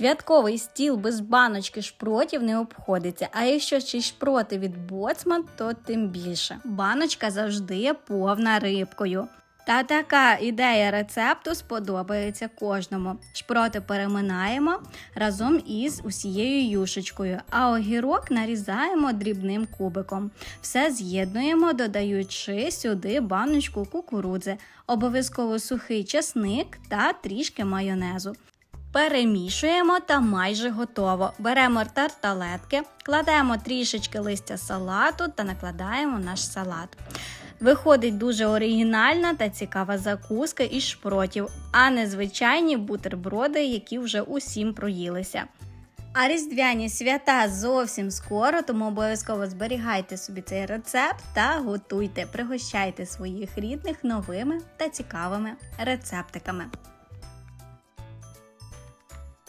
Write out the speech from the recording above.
Святковий стіл без баночки шпротів не обходиться, а якщо ще шпроти від боцман, то тим більше. Баночка завжди повна рибкою. Та така ідея рецепту сподобається кожному. Шпроти переминаємо разом із усією юшечкою, а огірок нарізаємо дрібним кубиком. Все з'єднуємо, додаючи сюди баночку кукурудзи, обов'язково сухий часник та трішки майонезу. Перемішуємо та майже готово. Беремо тарталетки, кладемо трішечки листя салату та накладаємо наш салат. Виходить дуже оригінальна та цікава закуска із шпротів, а не звичайні бутерброди, які вже усім проїлися. А різдвяні свята зовсім скоро, тому обов'язково зберігайте собі цей рецепт та готуйте, пригощайте своїх рідних новими та цікавими рецептиками.